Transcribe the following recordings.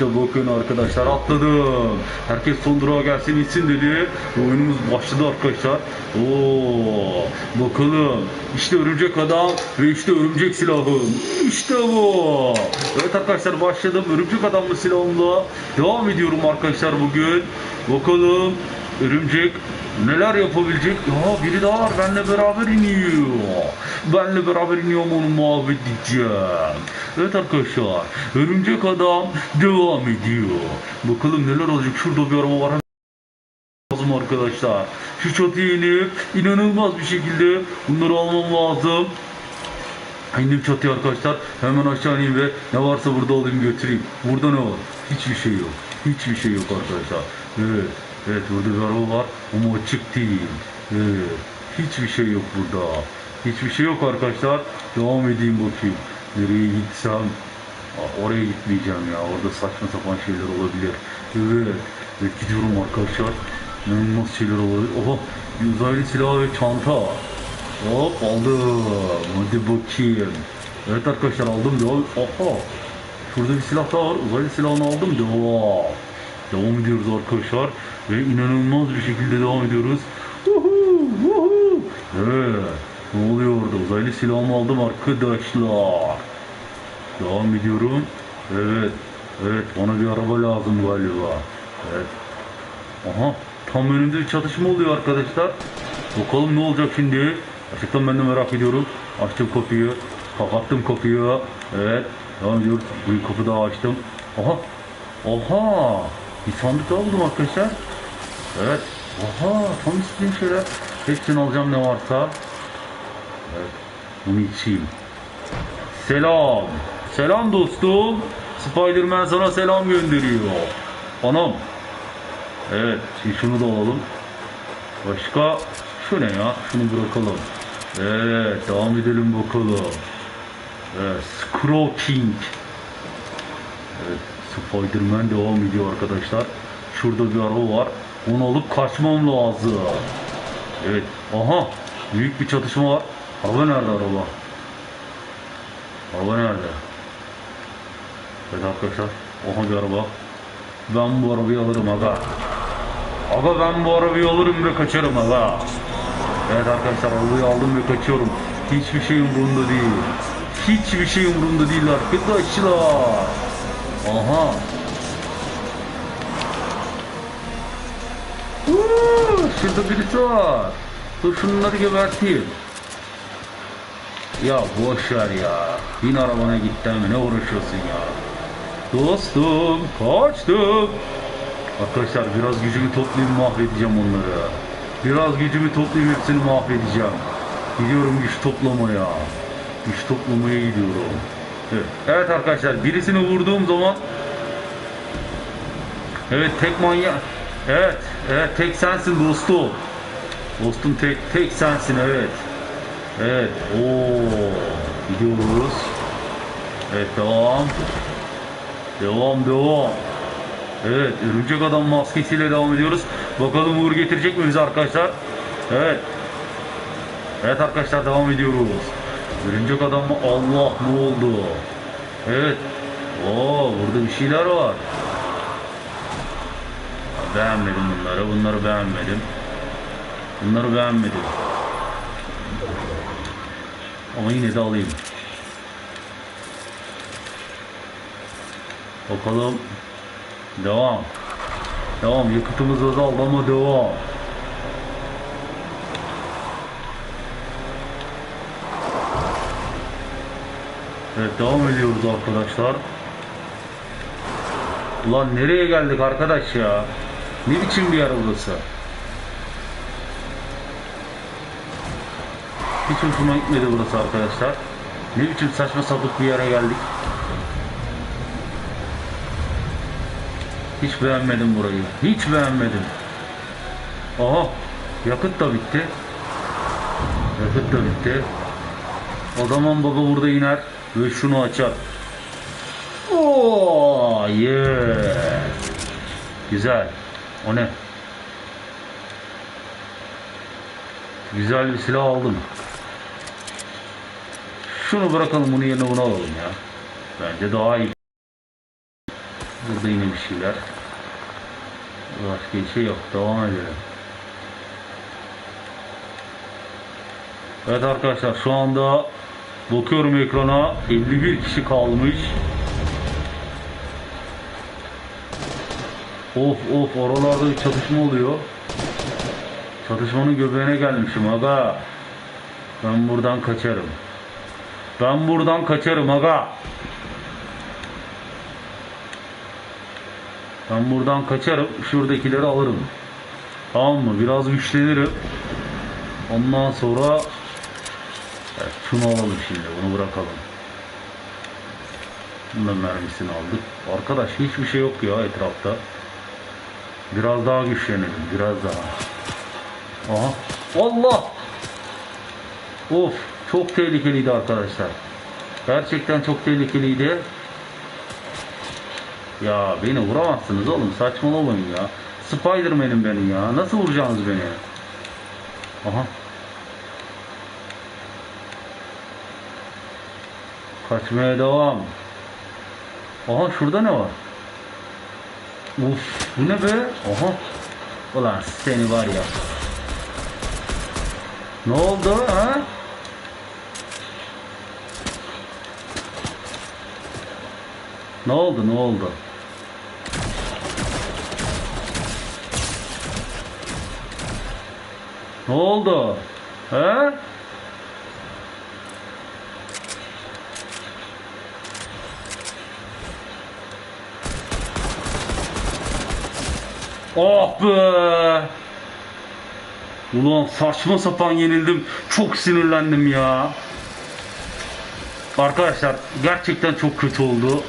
İşte bakın arkadaşlar atladım. Herkes son durağa gelsin insin dedi. Oyunumuz başladı arkadaşlar. Oo, bakalım. İşte örümcek adam ve işte örümcek silahım. İşte bu. Evet arkadaşlar başladım. Örümcek adamlı silahımla devam ediyorum arkadaşlar bugün. Bakalım örümcek neler yapabilecek? Ya biri daha var benimle beraber iniyor. Benimle beraber iniyorum onu mahvedeceğim. Evet arkadaşlar örümcek adam devam ediyor. Bakalım neler olacak. Şurada bir araba var. Lazım arkadaşlar. Şu çatıya inip inanılmaz bir şekilde bunları almam lazım. İndim çatıya arkadaşlar. Hemen aşağı ineyim ve ne varsa burada alayım götüreyim. Burada ne var? Hiçbir şey yok. Hiçbir şey yok arkadaşlar. Evet. Evet burada araba var ama açık değil. Evet. Hiçbir şey yok burada. Hiçbir şey yok arkadaşlar. Devam edeyim bakayım. Nereye gitsem Oraya gitmeyeceğim ya. Orada saçma sapan şeyler olabilir. Evet. Evet gidiyorum arkadaşlar. İnanılmaz şeyler olabilir. Oha. Uzaylı silahı ve çanta. Hop aldım. Hadi bakayım. Evet arkadaşlar aldım. Devam. Oha. Şurada bir silah daha var. Uzaylı silahını aldım. Devam. Devam ediyoruz arkadaşlar. Ve inanılmaz bir şekilde devam ediyoruz. Uhu, uhu. Evet. Ne oluyor orada? Uzaylı silahımı aldım arkadaşlar. Devam ediyorum. Evet. Evet bana bir araba lazım galiba. Evet. Aha tam önümde bir çatışma oluyor arkadaşlar. Bakalım ne olacak şimdi. Gerçekten ben de merak ediyorum. Açtım kapıyı. Kapattım kapıyı. Evet. Devam ediyoruz. Bir kapı daha açtım. Aha. Oha. Bir sandık buldum arkadaşlar. Evet. Oha. Tam istediğim şeyler. Hepsini alacağım ne varsa. Evet. Bunu içeyim. Selam. Selam dostum. Spiderman sana selam gönderiyor. Anam. Evet. Şimdi şunu da alalım. Başka şu ne ya? Şunu bırakalım. Evet. Devam edelim bakalım. Evet. Scroll King. Evet. Spiderman devam ediyor arkadaşlar. Şurada bir araba var. Onu alıp kaçmam lazım. Evet. Aha. Büyük bir çatışma var. Araba nerede araba? Araba nerede? Evet arkadaşlar. Oha bir araba. Ben bu arabayı alırım aga. Aga ben bu arabayı alırım ve kaçarım aga. Evet arkadaşlar arabayı aldım ve kaçıyorum. Hiçbir şey umurumda değil. Hiçbir şey umurumda değil arkadaşlar. Aha. Uuu, şurada birisi var. Dur şunları geberteyim. Ya boş ver ya. Bin arabana git deme ne uğraşıyorsun ya. Dostum kaçtım. Arkadaşlar biraz gücümü toplayayım mahvedeceğim onları. Biraz gücümü toplayayım hepsini mahvedeceğim. Gidiyorum güç toplamaya. Güç toplamaya gidiyorum. Evet, arkadaşlar birisini vurduğum zaman Evet tek manyak. Evet, evet tek sensin dostum. Dostum tek tek sensin evet. Evet. Oo. Gidiyoruz. Evet devam. Devam devam. Evet örümcek adam maskesiyle devam ediyoruz. Bakalım uğur getirecek mi bize arkadaşlar? Evet. Evet arkadaşlar devam ediyoruz. Örümcek adam mı? Allah ne oldu? Evet. Oo burada bir şeyler var. Beğenmedim bunları. Bunları beğenmedim. Bunları beğenmedim. Ama yine de alayım. Bakalım. Devam. Devam. Yakıtımız azaldı ama devam. Evet devam ediyoruz arkadaşlar. Ulan nereye geldik arkadaş ya? Ne biçim bir yer burası? Hiç hoşuma gitmedi burası arkadaşlar. Ne biçim saçma sapık bir yere geldik. Hiç beğenmedim burayı. Hiç beğenmedim. Aha yakıt da bitti. Yakıt da bitti. O zaman baba burada iner ve şunu açar. Oo, yeah. Güzel. O ne? Güzel bir silah aldım. Şunu bırakalım bunun yerine bunu alalım ya. Bence daha iyi. Burada yine bir şeyler. Başka bir şey yok. Devam edelim. Evet arkadaşlar şu anda bakıyorum ekrana 51 kişi kalmış. Of of oralarda bir çatışma oluyor. Çatışmanın göbeğine gelmişim aga. Ben buradan kaçarım. Ben buradan kaçarım aga. Ben buradan kaçarım. Şuradakileri alırım. Tamam mı? Biraz güçlenirim. Ondan sonra evet, şunu alalım şimdi. Bunu bırakalım. Bunun mermisini aldık. Arkadaş hiçbir şey yok ya etrafta. Biraz daha güçlenelim. Biraz daha. Aha. Allah! Of! Çok tehlikeliydi arkadaşlar. Gerçekten çok tehlikeliydi. Ya beni vuramazsınız oğlum. Saçmalamayın ya. Spiderman'im benim ya. Nasıl vuracaksınız beni? Aha. Kaçmaya devam. Aha şurada ne var? Uf bu ne be? Aha. Ulan seni var ya. Ne oldu ha? Ne oldu ne oldu? Ne oldu? He? Oh be! Ulan saçma sapan yenildim. Çok sinirlendim ya. Arkadaşlar gerçekten çok kötü oldu.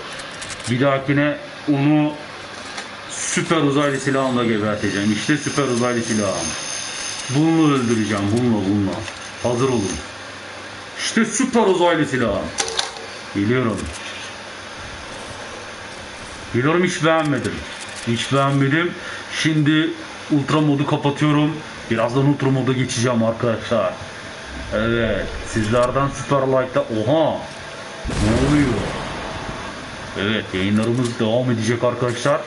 Bir dahakine onu süper uzaylı silahımla geberteceğim. İşte süper uzaylı silahım. Bununla öldüreceğim. Bununla bununla. Hazır olun. İşte süper uzaylı silahım. Geliyorum. Geliyorum hiç beğenmedim. Hiç beğenmedim. Şimdi ultra modu kapatıyorum. Birazdan ultra moda geçeceğim arkadaşlar. Evet. Sizlerden süper like'da. Oha. Ne oluyor? Evet yayınlarımız devam edecek arkadaşlar.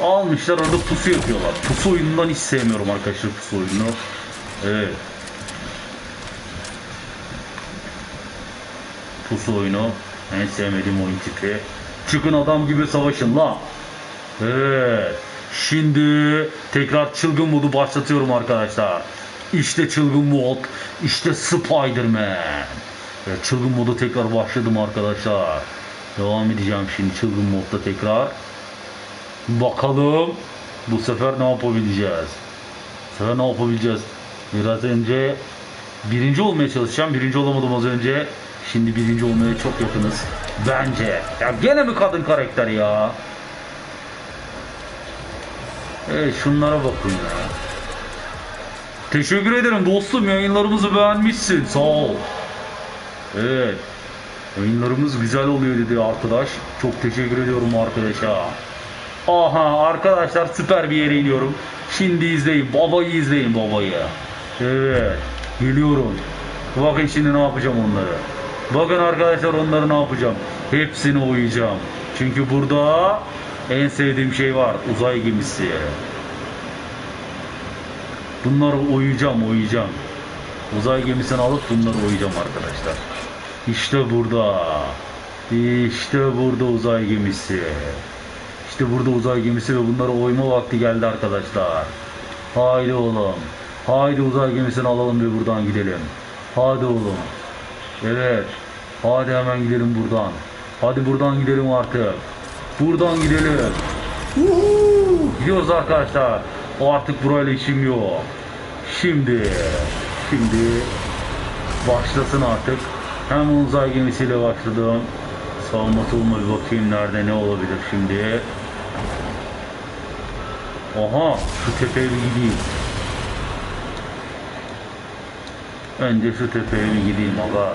Almışlar orada pusu yapıyorlar. Pusu oyunundan hiç sevmiyorum arkadaşlar pusu oyununu. Evet. Pusu oyunu. En sevmediğim oyun tipi. Çıkın adam gibi savaşın la. Evet. Şimdi tekrar çılgın modu başlatıyorum arkadaşlar. İşte çılgın mod. İşte Spider-Man. Evet, çılgın modu tekrar başladım arkadaşlar. Devam edeceğim şimdi çılgın modda tekrar. Bakalım bu sefer ne yapabileceğiz? Bu sefer ne yapabileceğiz? Biraz önce birinci olmaya çalışacağım. Birinci olamadım az önce. Şimdi birinci olmaya çok yakınız. Bence. Ya gene mi kadın karakter ya? Evet şunlara bakın ya. Teşekkür ederim dostum yayınlarımızı beğenmişsin. Sağ ol. Evet. Yayınlarımız güzel oluyor dedi arkadaş. Çok teşekkür ediyorum arkadaşa. Aha arkadaşlar süper bir yere iniyorum. Şimdi izleyin. Babayı izleyin babayı. Evet. Geliyorum. Bakın şimdi ne yapacağım onları. Bakın arkadaşlar onları ne yapacağım. Hepsini uyuyacağım. Çünkü burada en sevdiğim şey var. Uzay gemisi. Bunları uyuyacağım, uyuyacağım. Uzay gemisini alıp bunları uyuyacağım arkadaşlar. İşte burada. İşte burada uzay gemisi. İşte burada uzay gemisi ve bunları oyma vakti geldi arkadaşlar. Haydi oğlum. Haydi uzay gemisini alalım ve buradan gidelim. Hadi oğlum. Evet. Hadi hemen gidelim buradan. Hadi buradan gidelim artık. Buradan gidelim. Uhu! Gidiyoruz arkadaşlar. O artık burayla işim yok. Şimdi, şimdi başlasın artık. Hem uzay gemisiyle başladım. Savunma savunma bir bakayım nerede ne olabilir şimdi. Aha şu tepeye bir gideyim. Önce şu tepeye bir gideyim aga.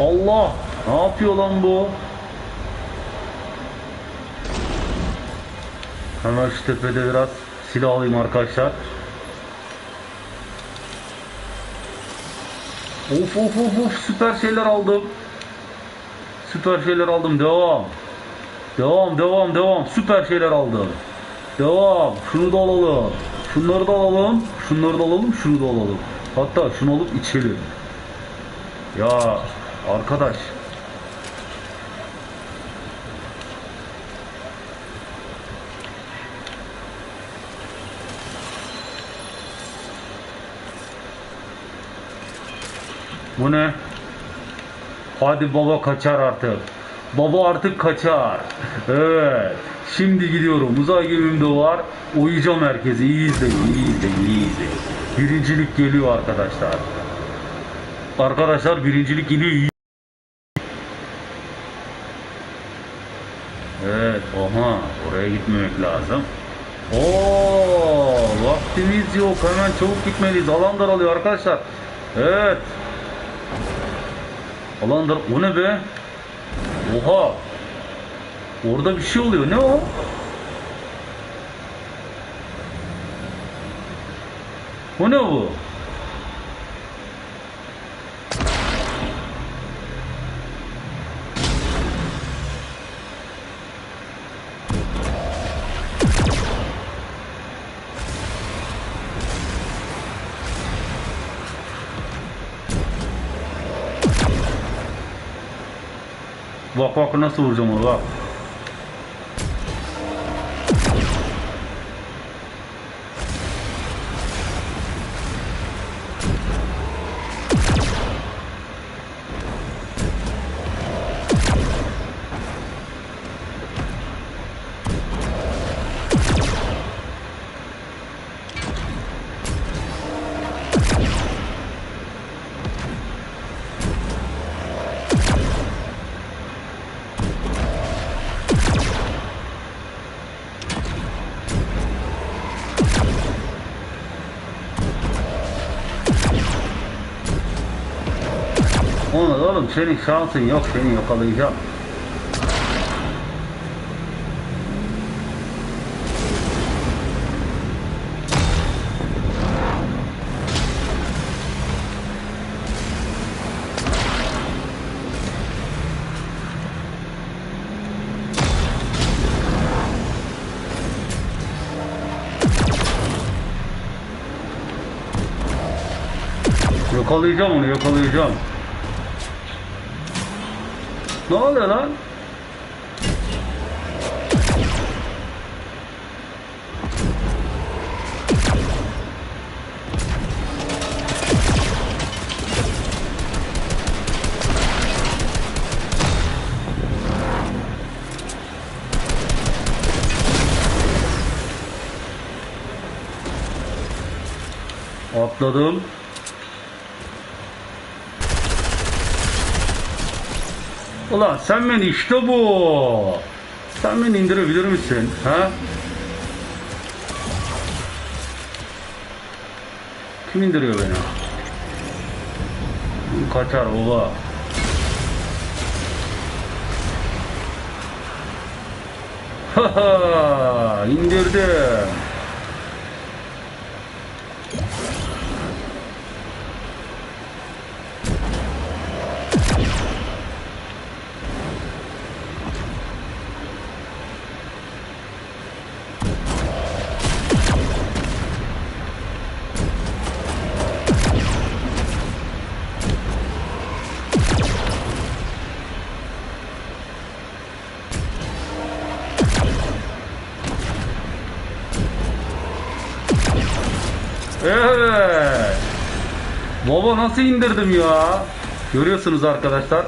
Allah! Ne yapıyor lan bu? Hemen şu tepede biraz silah alayım arkadaşlar. Of of of of süper şeyler aldım. Süper şeyler aldım. Devam. Devam devam devam. Süper şeyler aldım. Devam. Şunu da alalım. Şunları da alalım. Şunları da alalım. Şunu da alalım. Hatta şunu alıp içelim. Ya arkadaş. Bu ne? Hadi baba kaçar artık. Baba artık kaçar. Evet. Şimdi gidiyorum. Uzay gemim de var. Uyuyacağım herkesi. İyi izleyin, iyi izleyin, iyi izleyin. Birincilik geliyor arkadaşlar. Arkadaşlar birincilik geliyor. iyi- Evet, aha. Oraya gitmemek lazım. Oo, vaktimiz yok. Hemen çabuk gitmeliyiz. Alan daralıyor arkadaşlar. Evet. Alan dar... O ne be? Oha. Orada bir şey oluyor. Ne o? O ne bu? واق واق نصور جمهور واق Oğlum, senin şansın yok seni yakalayacağım. Yakalayacağım onu yakalayacağım. Ne oluyor lan? Atladım. Ulan sen beni işte bu. Sen beni indirebilir misin? Ha? Kim indiriyor beni? Kaçar baba. Haha indirdim. Evet. Baba nasıl indirdim ya? Görüyorsunuz arkadaşlar.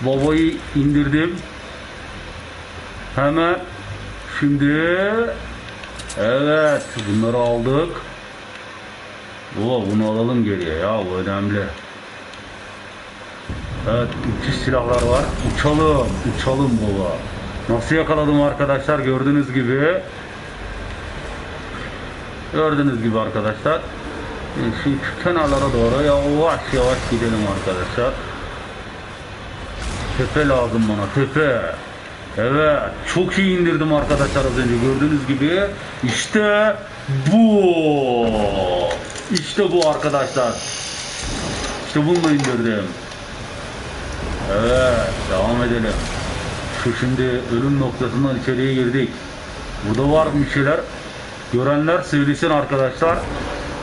Babayı indirdim. Hemen şimdi evet bunları aldık. Baba bunu alalım geriye ya bu önemli. Evet uçuş silahlar var. Uçalım. Uçalım baba. Nasıl yakaladım arkadaşlar gördüğünüz gibi. Gördüğünüz gibi arkadaşlar. E, Şimdi şu kenarlara doğru yavaş yavaş gidelim arkadaşlar. Tepe lazım bana tepe. Evet çok iyi indirdim arkadaşlar az önce gördüğünüz gibi. İşte bu. İşte bu arkadaşlar. İşte bunu indirdim. Evet, devam edelim. Şu şimdi ölüm noktasından içeriye girdik. Burada var bir şeyler. Görenler söylesin arkadaşlar.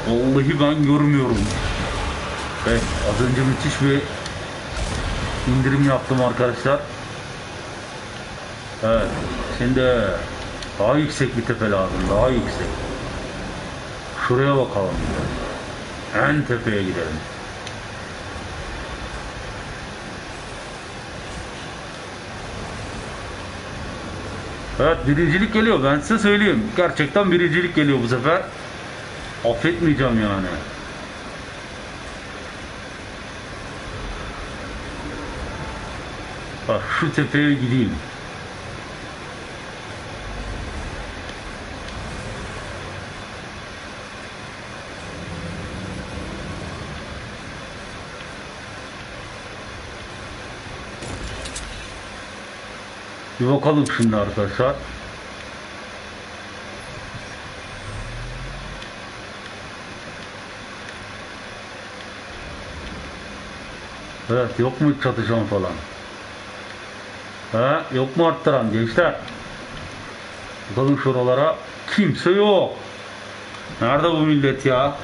Vallahi ben görmüyorum. Evet, az önce müthiş bir indirim yaptım arkadaşlar. Evet, şimdi daha yüksek bir tepe lazım, daha yüksek. Şuraya bakalım. En tepeye gidelim. Evet birincilik geliyor ben size söyleyeyim. Gerçekten birincilik geliyor bu sefer. Affetmeyeceğim yani. Bak şu tepeye gideyim. Bir bakalım şimdi arkadaşlar. Evet yok mu çatışan falan? Ha, yok mu arttıran gençler? Bakalım şuralara. Kimse yok. Nerede bu millet ya?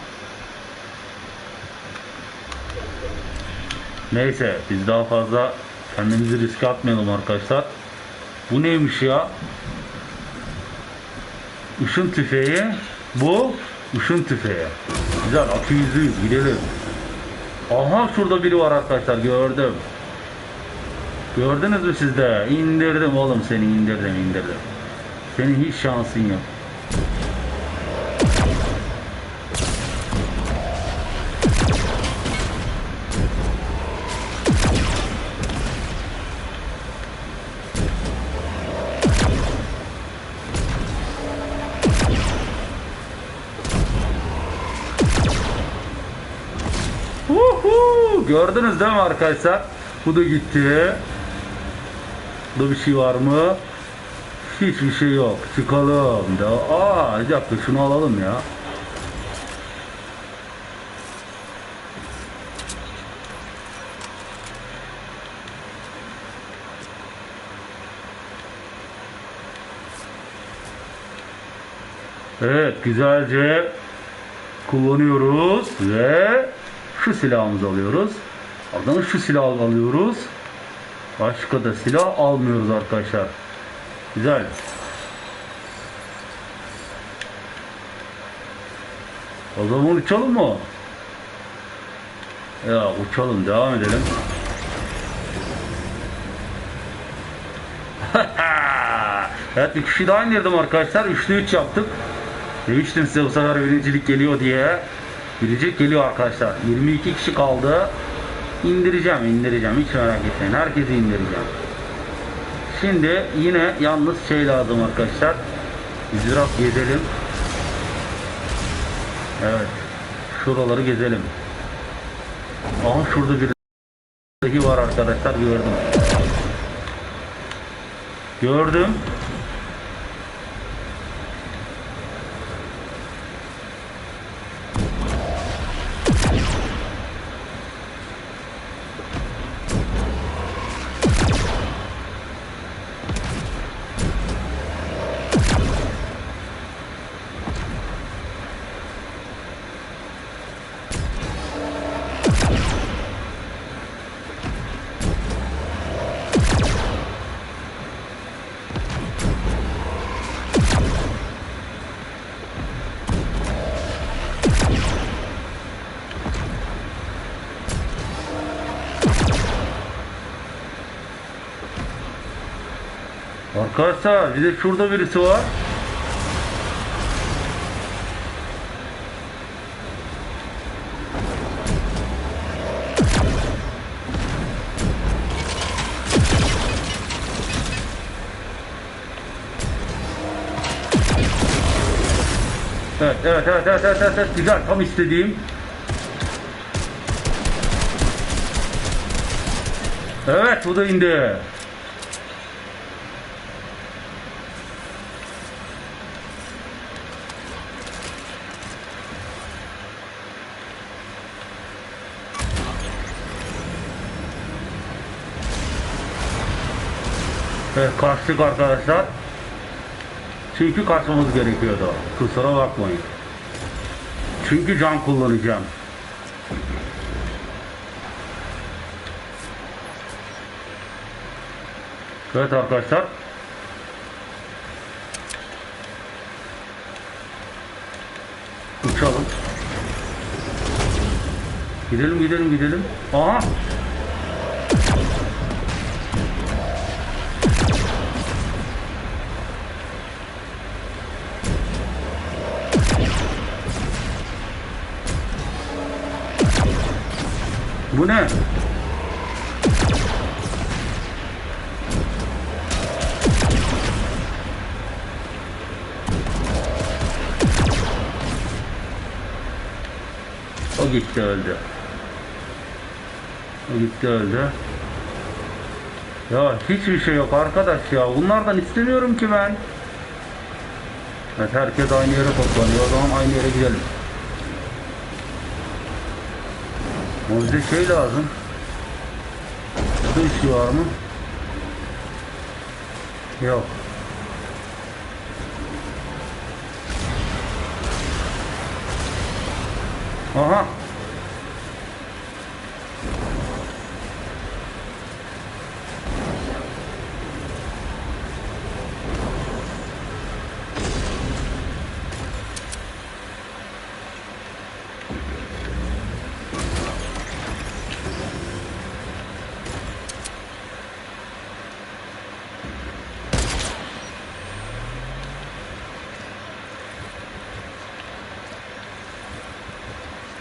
Neyse biz daha fazla kendimizi riske atmayalım arkadaşlar. Bu neymiş ya? Işın tüfeği. Bu ışın tüfeği. Güzel akü yüzüyüz gidelim. Aha şurada biri var arkadaşlar gördüm. Gördünüz mü siz de? İndirdim oğlum seni indirdim indirdim. Senin hiç şansın yok. Gördünüz değil mi arkadaşlar? Bu da gitti. Burada bir şey var mı? Hiçbir şey yok. Çıkalım da. Aa, bir şunu alalım ya. Evet, güzelce kullanıyoruz ve şu silahımızı alıyoruz. Ardından şu silahı alıyoruz. Başka da silah almıyoruz arkadaşlar. Güzel. O zaman uçalım mı? Ya uçalım devam edelim. evet bir kişi daha indirdim arkadaşlar. Üçlü üç yaptık. Demiştim size bu sefer birincilik geliyor diye. Birincilik geliyor arkadaşlar. 22 kişi kaldı. İndireceğim indireceğim hiç merak etmeyin. Herkesi indireceğim. Şimdi yine yalnız şey lazım arkadaşlar. Biraz gezelim. Evet. Şuraları gezelim. Aha şurada bir var arkadaşlar gördüm. Gördüm. Arkadaşlar bir de şurada birisi var. Evet, evet, evet, evet, evet, evet, evet, güzel, tam istediğim. Evet, bu da indi. Evet kaçtık arkadaşlar. Çünkü kaçmamız gerekiyordu. Kusura bakmayın. Çünkü can kullanacağım. Evet arkadaşlar. Uçalım. Gidelim gidelim gidelim. Aha. Bu ne? O gitti öldü. O gitti öldü. Ya hiçbir şey yok arkadaş ya. Bunlardan istemiyorum ki ben. Evet herkes aynı yere toplanıyor. O zaman aynı yere gidelim. Bize şey lazım. Su işi var mı? Yok. Aha.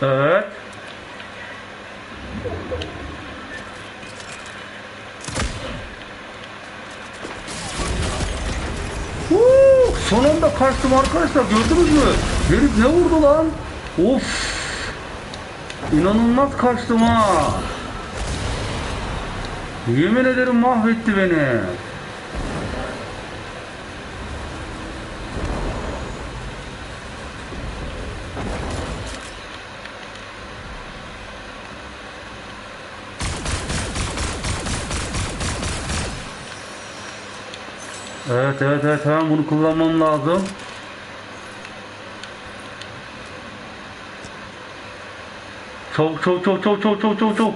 Evet. Huu, son anda kaçtım arkadaşlar gördünüz mü? Herif ne vurdu lan? Of. İnanılmaz kaçtım ha. Yemin ederim mahvetti beni. Evet evet evet hemen bunu kullanmam lazım. Çabuk çabuk çabuk çabuk çabuk çabuk çabuk çabuk.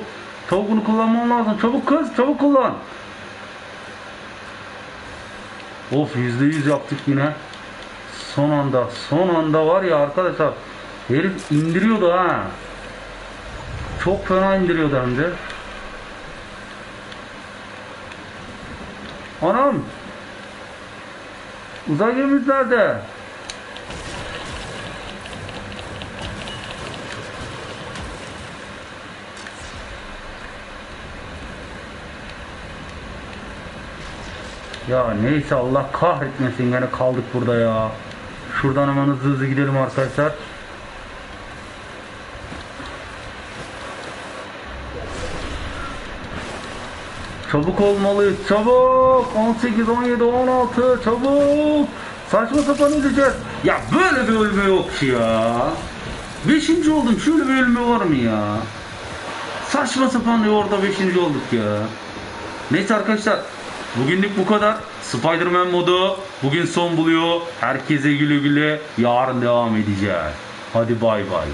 Çabuk bunu kullanmam lazım. Çabuk kız çabuk kullan. Of yüzde yüz yaptık yine. Son anda son anda var ya arkadaşlar. Herif indiriyordu ha. Çok fena indiriyordu hem de. Anam. Uzay gemimiz nerede? Ya neyse Allah kahretmesin gene kaldık burada ya. Şuradan hemen hızlı hızlı gidelim arkadaşlar. Çabuk olmalıyız çabuk! 18 17 16 çabuk! Saçma sapan öleceğiz ya böyle bir ölme yok ya. Beşinci oldum şöyle bir ölme var mı ya? Saçma sapan orada beşinci olduk ya. Neyse arkadaşlar bugünlük bu kadar. Spider-Man modu bugün son buluyor. Herkese güle güle yarın devam edeceğiz. Hadi bay bay